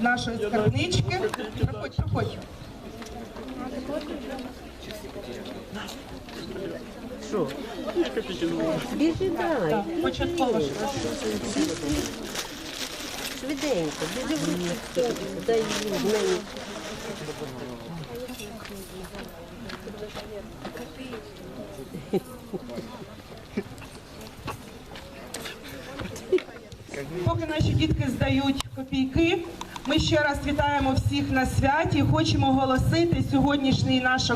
нашої скарбнички. Проходь, проходь. Біжи дай. Так, початково ж. Швиденько, біжи. Дай їй мені. Поки наші дітки здають копійки, ми ще раз вітаємо всіх на святі. Хочемо оголосити сьогоднішній наш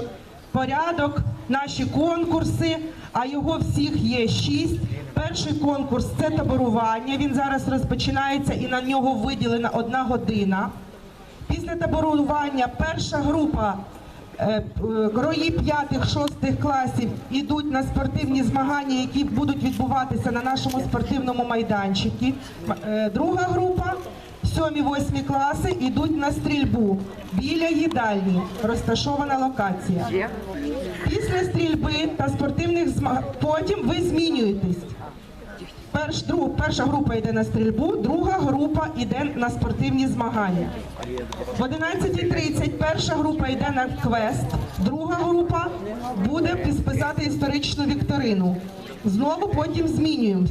порядок, наші конкурси. А його всіх є шість. Перший конкурс це таборування. Він зараз розпочинається і на нього виділена одна година. Після таборування перша група е, е, п'ятих, шостих класів йдуть на спортивні змагання, які будуть відбуватися на нашому спортивному майданчику. Е, Друга група, сьомі, восьмі класи, йдуть на стрільбу біля їдальні, розташована локація. Після стрільби та спортивних змагань потім ви змінюєтесь. Перш, друг, перша група йде на стрільбу, друга група йде на спортивні змагання. В 11.30 перша група йде на квест, друга група буде писати історичну вікторину. Знову потім змінюємось.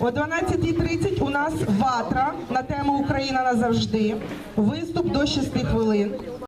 О 12.30 у нас ватра на тему Україна назавжди. Виступ до 6 хвилин.